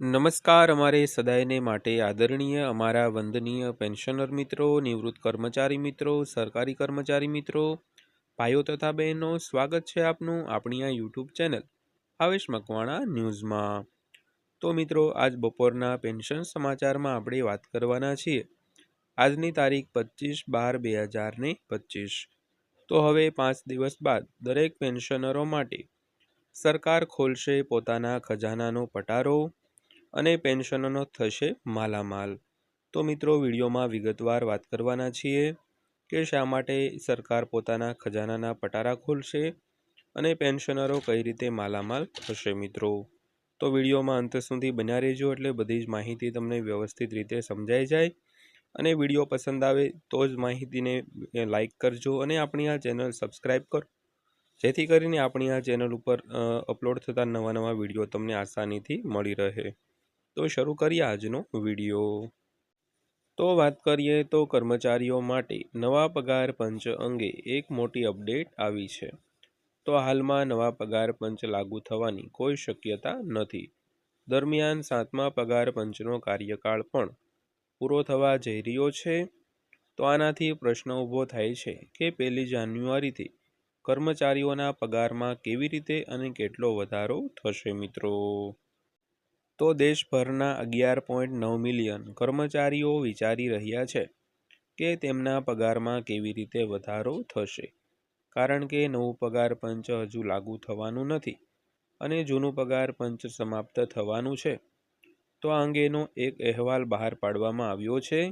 નમસ્કાર, અમારે સદાયને માટે આદરણીય, અમારા વંદનીય પેન્શનર મિત્રો, નિવૃત્ત કર્મચારી મિત્રો, સરકારી કર્મચારી મિત્રો, ભાઈઓ તથા બહેનો, સ્વાગત છે આપનું આપણી આ યુટ્યુબ ચેનલ આવેશ મકવાણા ન્યૂઝમાં. તો મિત્રો, આજ બપોરના પેન્શન સમાચારમાં આપણે વાત કરવાના છીએ. આજની તારીખ પચીસ બાર બે હજાર ને પચીસ તો હવે પાંચ દિવસ બાદ દરેક પેન્શનરો માટે સરકાર ખોલશે પોતાના ખજાનાનો પટારો અને પેન્શનનો થશે માલામાલ. તો મિત્રો, વિડીયોમાં વિગતવાર વાત કરવાના છીએ કે શા માટે સરકાર પોતાના ખજાનાના પટારા ખોલશે અને પેન્શનરો કઈ રીતે માલામાલ થશે મિત્રો. તો વિડીયોમાં અંત સુધી બન્યા રહેજો એટલે બધી જ માહિતી તમને વ્યવસ્થિત રીતે સમજાઈ જાય. અને વીડિયો પસંદ આવે તો જ માહિતીને લાઇક કરજો અને આપણી આ ચેનલ સબસ્ક્રાઈબ કરો. જેથી કરીને આપણી આ ચેનલ ઉપર અપલોડ થતા નવા નવા વીડિયો તમને આસાનીથી મળી રહે. તો શરૂ કરીએ આજનો વીડિયો. તો વાત કરીએ તો કર્મચારીઓ માટે નવા પગાર પંચ અંગે એક મોટી અપડેટ આવી છે. તો હાલમાં નવા પગાર પંચ લાગુ થવાની કોઈ શક્યતા નથી. દરમિયાન સાતમા પગાર પંચનો કાર્યકાળ પણ પૂરો થવા જઈ રહ્યો છે. તો આનાથી પ્રશ્ન ઊભો થાય છે કે પહેલી જાન્યુઆરીથી કર્મચારીઓના પગારમાં કેવી રીતે અને કેટલો વધારો થશે મિત્રો? તો દેશભરના અગિયાર પોઈન્ટ નવ મિલિયન કર્મચારીઓ વિચારી રહ્યા છે કે તેમના પગારમાં કેવી રીતે વધારો થશે. કારણ કે નવું પગાર પંચ હજુ લાગુ થવાનું નથી અને જૂનું પગાર પંચ સમાપ્ત થવાનું છે. તો આ અંગેનો એક અહેવાલ બહાર પાડવામાં આવ્યો છે.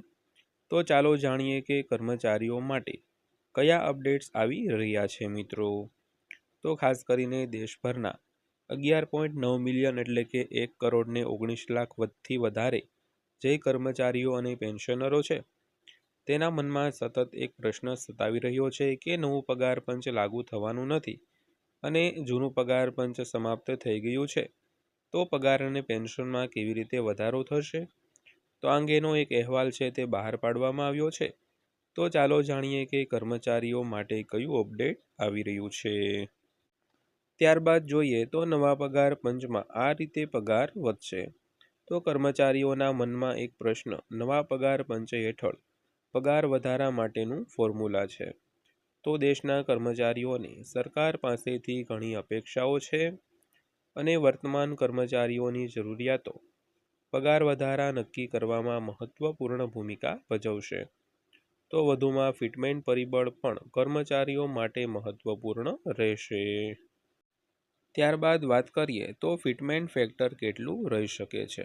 તો ચાલો જાણીએ કે કર્મચારીઓ માટે કયા અપડેટ્સ આવી રહ્યા છે મિત્રો? તો ખાસ કરીને દેશભરના અગિયાર પોઈન્ટ નવ મિલિયન એટલે કે એક કરોડને ઓગણીસ લાખ વધથી વધારે જે કર્મચારીઓ અને પેન્શનરો છે. તેના મનમાં સતત એક પ્રશ્ન સતાવી રહ્યો છે કે નવું પગાર પંચ લાગુ થવાનું નથી અને જૂનું પગાર પંચ સમાપ્ત થઈ ગયું છે. તો પગાર અને પેન્શનમાં કેવી રીતે વધારો થશે? તો અંગેનો એક અહેવાલ છે તે બહાર પાડવામાં આવ્યો છે. તો ચાલો જાણીએ કે કર્મચારીઓ માટે કયું અપડેટ આવી રહ્યું છે. ત્યારબાદ જોઈએ તો નવા પગાર પંચમાં આ રીતે પગાર વધશે. તો કર્મચારીઓના મનમાં એક પ્રશ્ન, નવા પગાર પંચ હેઠળ પગાર વધારા માટેનું ફોર્મ્યુલા છે? તો દેશના કર્મચારીઓને સરકાર પાસેથી ઘણી અપેક્ષાઓ છે અને વર્તમાન કર્મચારીઓની જરૂરિયાતો પગાર વધારા નક્કી કરવામાં મહત્વપૂર્ણ ભૂમિકા ભજવશે. તો વધુમાં ફિટમેન્ટ પરિબળ પણ કર્મચારીઓ માટે મહત્વપૂર્ણ રહેશે. ત્યારબાદ વાત કરીએ તો ફિટમેન્ટ ફેક્ટર કેટલું રહી શકે છે?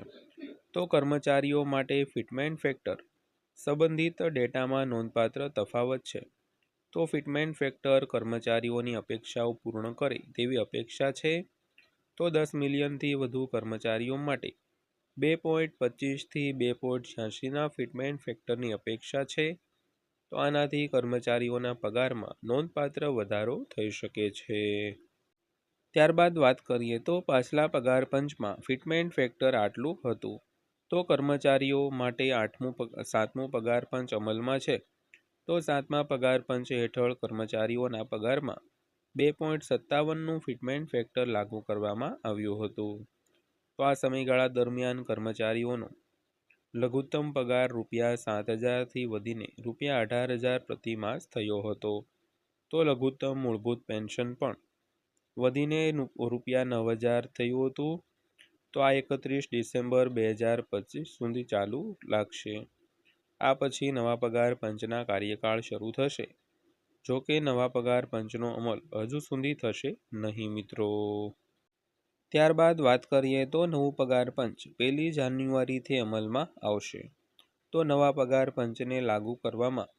તો કર્મચારીઓ માટે ફિટમેન્ટ ફેક્ટર સંબંધિત ડેટામાં નોંધપાત્ર તફાવત છે. તો ફિટમેન્ટ ફેક્ટર કર્મચારીઓની અપેક્ષાઓ પૂર્ણ કરે તેવી અપેક્ષા છે? તો દસ મિલિયનથી વધુ કર્મચારીઓ માટે બે પોઈન્ટ પચીસથી બે પોઈન્ટ છ્યાસીના ફિટમેન્ટ ફેક્ટરની અપેક્ષા છે. તો આનાથી કર્મચારીઓના પગારમાં નોંધપાત્ર વધારો થઈ શકે છે. ત્યારબાદ વાત કરીએ તો પાછલા પગાર પંચમાં ફિટમેન્ટ ફેક્ટર આટલું હતું. તો કર્મચારીઓ માટે આઠમું સાતમું પગાર પંચ અમલમાં છે. તો સાતમા પગાર પંચ હેઠળ કર્મચારીઓના પગારમાં બે પોઈન્ટ સત્તાવનનું ફિટમેન્ટ ફેક્ટર લાગુ કરવામાં આવ્યું હતું. તો આ સમયગાળા દરમિયાન કર્મચારીઓનો લઘુત્તમ પગાર રૂપિયા સાત હજારથી વધીને રૂપિયા અઢાર હજાર પ્રતિ માસ થયો હતો. તો લઘુત્તમ મૂળભૂત પેન્શન પણ વધીને રૂપિયા નવ હજાર થયું હતું. તો આ એકત્રીસ ડિસેમ્બર બે હજાર પચીસ સુધી ચાલુ લાગશે. આ પછી નવા પગાર પંચના કાર્યકાળ શરૂ થશે. જો કે નવા પગાર પંચનો અમલ હજુ સુધી થશે નહીં મિત્રો. ત્યારબાદ વાત કરીએ તો નવું પગાર પંચ પહેલી જાન્યુઆરીથી અમલમાં આવશે. તો નવા પગાર પંચને લાગુ કરવામાં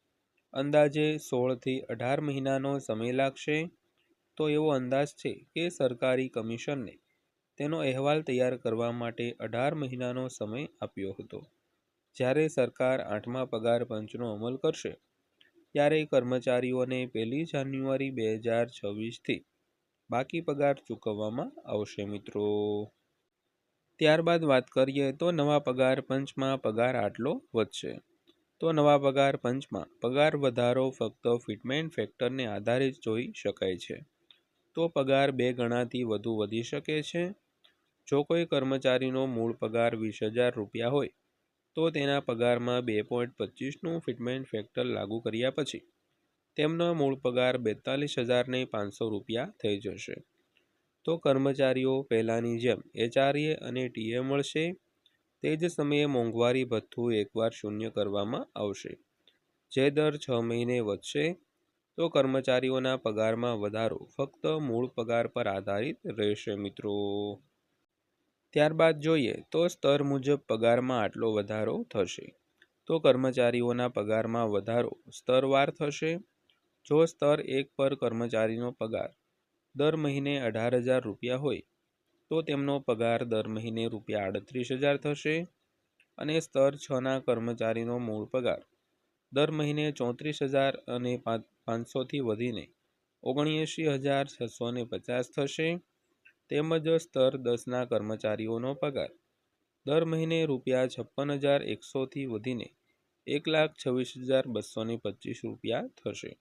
અંદાજે સોળથી અઢાર મહિનાનો સમય લાગશે. તો એવો અંદાજ છે કે સરકારી કમિશનને તેનો અહેવાલ તૈયાર કરવા માટે અઢાર મહિનાનો સમય આપ્યો હતો. જ્યારે સરકાર આઠમા પગાર પંચનો અમલ કરશે, ત્યારે કર્મચારીઓને પહેલી જાન્યુઆરી બે હજાર છવ્વીસથી બાકી પગાર ચૂકવવામાં આવશે મિત્રો. ત્યારબાદ વાત કરીએ તો નવા પગાર પંચમાં પગાર આટલો વધશે. તો નવા પગાર પંચમાં પગાર વધારો ફક્ત ફિટમેન્ટ ફેક્ટરને આધારે જ જોઈ શકાય છે. તો પગાર બે ગણાથી વધુ વધી શકે છે. જો કોઈ કર્મચારીનો મૂળ પગાર વીસ હજાર રૂપિયા હોય, તો તેના પગારમાં બે પોઈન્ટ પચીસનું ફિટમેન્ટ ફેક્ટર લાગુ કર્યા પછી તેમનો મૂળ પગાર બેતાલીસ હજારને પાંચસો રૂપિયા થઈ જશે. તો કર્મચારીઓ પહેલાંની જેમ એચઆરએ અને ટીએ મળશે. તે જ સમયે મોંઘવારી ભથ્થું એકવાર શૂન્ય કરવામાં આવશે. જે દર છ મહિને વધશે. તો કર્મચારીઓના પગારમાં વધારો ફક્ત મૂળ પગાર પર આધારિત રહેશે, મિત્રો. ત્યારબાદ જોઈએ તો સ્તર મુજબ પગારમાં આટલો વધારો થશે. તો કર્મચારીઓના પગારમાં વધારો સ્તરવાર થશે. જો સ્તર એક પર કર્મચારીનો પગાર દર મહિને અઢાર હજાર રૂપિયા હોય, તો તેમનો પગાર દર મહિને રૂપિયા આડત્રીસ હજાર થશે અને સ્તર છના કર્મચારીનો મૂળ પગાર દર મહિને ચોત્રીસ હજાર અને પાંચસોથી વધીને ઓગણએંશી હજાર છસો ને પચાસ થશે. તેમજ સ્તર દસના કર્મચારીઓનો પગાર. દર મહિને રૂપિયા છપ્પન હજાર એકસોથી વધીને એક લાખ છવ્વીસ હજાર બસો ને પચીસ રૂપિયા થશે.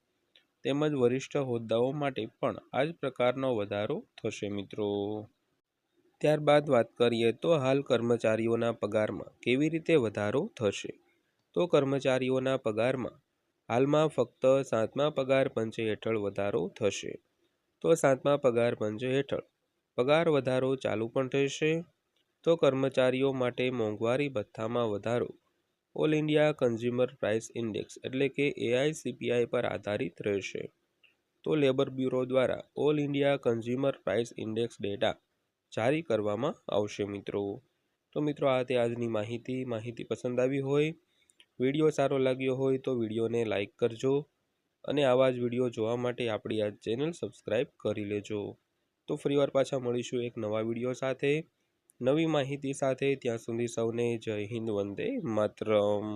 તેમજ વરિષ્ઠ હોદ્દાઓ માટે પણ આ જ પ્રકારનો વધારો થશે મિત્રો. ત્યારબાદ વાત કરીએ તો હાલ કર્મચારીઓના પગારમાં કેવી રીતે વધારો થશે? તો કર્મચારીઓના પગારમાં હાલમાં ફક્ત સાતમા પગાર પંચ હેઠળ વધારો થશે. તો સાતમા પગાર પંચ હેઠળ પગાર વધારો ચાલુ પણ થશે. તો કર્મચારીઓ માટે મોંઘવારી ભથ્થામાં વધારો. All India consumer price index એટલે કે એઆઈસીપીઆઈ પર આધારિત રહેશે. તો લેબર બ્યુરો દ્વારા all India consumer price index data જારી કરવામાં આવશે મિત્રો. તો મિત્રો, આ તે આજની માહિતી. માહિતી પસંદ આવી હોય વીડિયો સારો લાગ્યો હોય તો વિડીયોને લાઇક કરજો અને આવા જ વીડિયો જોવા માટે આપણી આ ચેનલ સબસ્ક્રાઈબ કરી લેજો. તો ફરીવાર પાછા મળીશું એક નવા વીડિયો સાથે. નવી માહિતી સાથે ત્યાં સુધી સૌને જય હિન્દ વંદે માતરમ.